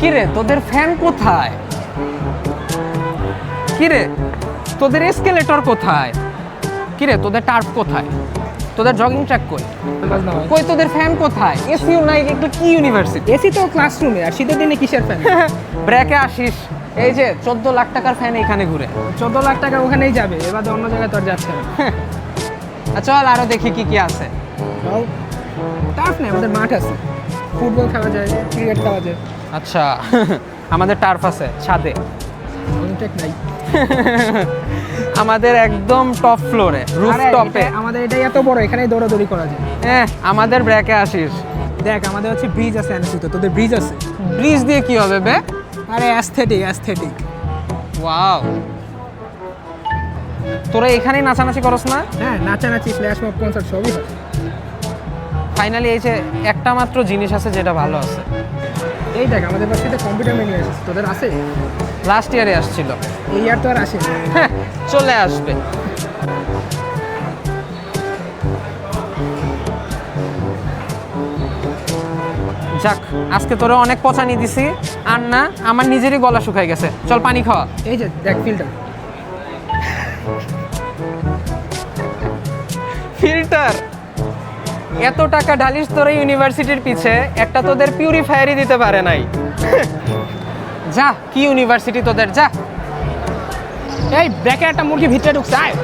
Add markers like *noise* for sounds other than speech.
কিরে তোদের ফ্যান কোথায়? কিরে তোদের এসকেলেটর কোথায়? কিরে তোদের টার্ফ কোথায়? তোদের জগিং ট্র্যাক কই? কই তোদের ফ্যান কোথায়? এসিও নাই এগুলো কি ইউনিভার্সিটি এসি তো ক্লাসরুমে আর শীতের দিনে কিসের ফ্যান ব্র্যাকে *laughs* আসিস। এই যে চোদ্দ লাখ টাকার ফ্যান এখানে ঘুরে। চোদ্দ লাখ টাকা ওখানেই যাবে এবার অন্য জায়গায় তো আর যাচ্ছে না। আর চল আরও দেখি কি কি আছে। টার্ফ নেই আমাদের মাঠ আছে। ফুটবল খেলা যায় ক্রিকেট খেলা যায়। আচ্ছা *laughs* আমাদের টার্ফ আছে ছাদে। নাই। *laughs* আমাদের একদম টপ ফ্লোরে রুফ টপে এটা- আমাদের এটাই এত বড় এখানেই দৌড়াদৌড়ি করা যায়। হ্যাঁ আমাদের ব্র্যাকে আসিস। দেখ আমাদের হচ্ছে ব্রিজ আছে এনএসিতে তোদের ব্রিজ আছে। ব্রিজ দিয়ে কি হবে বে? আরে অ্যাস্থেটিক অ্যাস্থেটিক ওয়াও তোরা এখানেই নাচানাচি করস না? হ্যাঁ নাচানাচি ফ্ল্যাশ মব কনসার্ট সবই হয়। ফাইনালি এই যে একটা মাত্র জিনিস আছে যেটা ভালো আছে। এই দেখ আমাদের বাসিতে কম্পিউটার মেনু আছে। তোদের আছে? লাস্ট ইয়ারে আসছিল। এই ইয়ার তো আর আসে হ্যাঁ, চলে আসবে। যাক আজকে তোরা অনেক পচানি দিছি। আর না আমার নিজেরই গলা শুকাই গেছে। চল পানি খাওয়া। এই যে দেখ ফিল্টার এত টাকা ঢালিস তোরা ইউনিভার্সিটির পিছে, একটা তোদের পিউরিফায়ারই দিতে পারে নাই। *laughs* যা, কি ইউনিভার্সিটি তোদের, যা। এই ব্যাকে একটা মুরগি ভিতরে ঢুকছে, আয়।